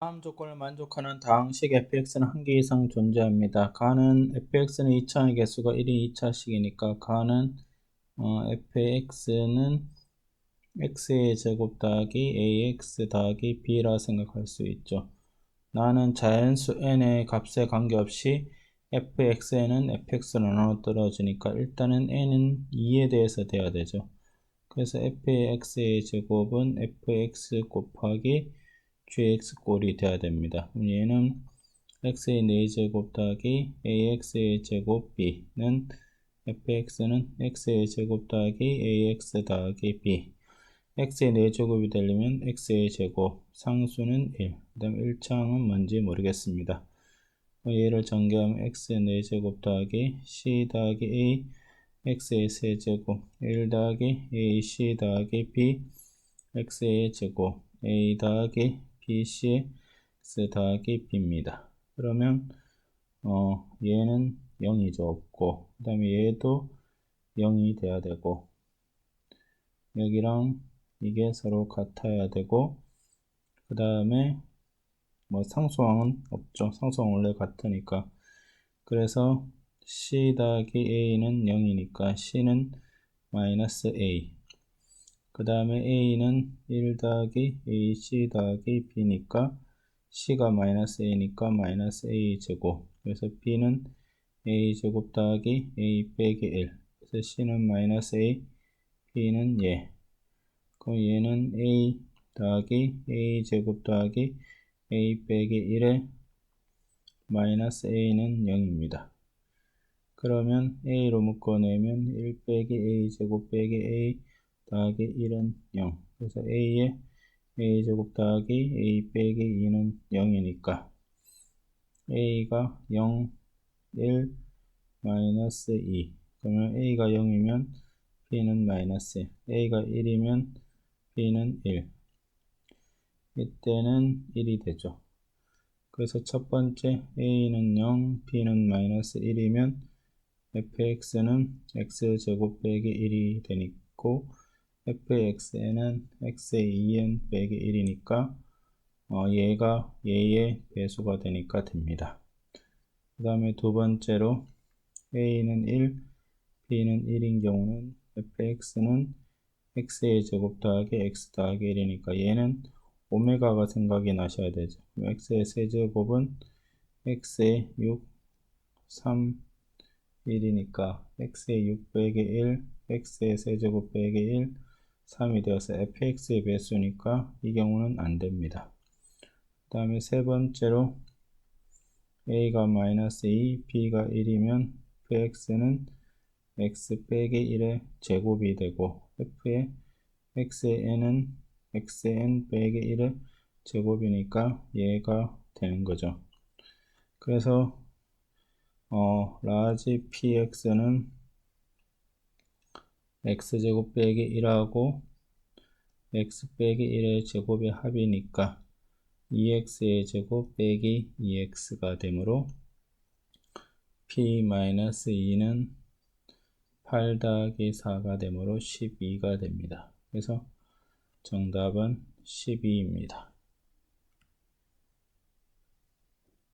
다음 조건을 만족하는 다항식 fx는 한 개 이상 존재합니다. 가는 fx는 2차의 개수가 1인 2차식이니까 가는 어, fx는 x의 제곱 더하기 ax 더하기 b라 생각할 수 있죠. 나는 자연수 n의 값에 관계없이 fx에는 fx로 나눠 떨어지니까 일단은 n은 2에 대해서 돼야 되죠. 그래서 fx의 제곱은 fx 곱하기 gx 꼴이 돼야 됩니다. 얘는 x의 4제곱 더하기 ax의 제곱 b는 fx는 x의 제곱 더하기 ax 더하기 b x의 4제곱이 되려면 x의 제곱 상수는 1 그 다음 1창은 뭔지 모르겠습니다. 얘를 전개하면 x의 4제곱 더하기 c 더하기 a x의 세제곱 1 더하기 ac 더하기 b x의 제곱 a 더하기 bc x 더하기 b입니다. 그러면 어, 얘는 0이죠. 없고 그 다음에 얘도 0이 돼야 되고 여기랑 이게 서로 같아야 되고 그 다음에 뭐 상수항은 없죠. 상수항 원래 같으니까 그래서 c 더하기 a는 0이니까 c는 마이너스 a 그 다음에 a는 1 더하기 ac 더하기 b니까 c가 마이너스 a니까 마이너스 a 제곱. 그래서 b는 a 제곱 더하기 a 빼기 1 그래서 c는 마이너스 a b는 예. 그럼 얘는 a 더하기 a 제곱 더하기 a 빼기 1에 마이너스 a는 0입니다. 그러면 a로 묶어내면 1 빼기 a 제곱 빼기 a 더하기 1은 0. 그래서 a의 a제곱 더하기 a 빼기 2는 0이니까 a가 0, 1, 마이너스 2. 그러면 a가 0이면 b는 마이너스 1. a가 1이면 b는 1. 이때는 1이 되죠. 그래서 첫 번째 a는 0, b는 마이너스 1이면 fx는 x제곱 빼기 1이 되니까 fx에는 x의 2n 빼기 1이니까 어, 얘가 얘의 배수가 되니까 됩니다. 그 다음에 두 번째로 a는 1, b는 1인 경우는 fx는 x의 제곱 더하기 x 더하기 1이니까 얘는 오메가가 생각이 나셔야 되죠. x의 세제곱은 x의 6, 3, 1이니까 x의 6 빼기 1, x의 세제곱 빼기 1, 3이 되어서 fx의 배수니까 이 경우는 안 됩니다. 그 다음에 세 번째로 a가 마이너스 2, b가 1이면 fx는 x 빼기 1의 제곱이 되고 f의 x의 n은 xn 빼기 1의 제곱이니까 얘가 되는 거죠. 그래서 어, 라지 px는 x제곱 빼기 1하고 x 빼기 1의 제곱의 합이니까 2x의 제곱 빼기 2x가 되므로 p-2는 8 더하기 4가 되므로 12가 됩니다. 그래서 정답은 12입니다.